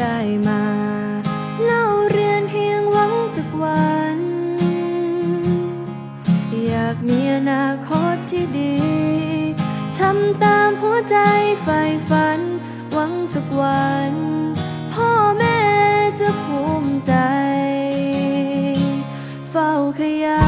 ได้มาเล่าเรียนเฮียงหวังสักวัน อยากมีอนาคตที่ดีทำตามหัวใจใฝ่ฝัน หวังสักวัน พ่อแม่จะภูมิใจ เฝ้าขยัน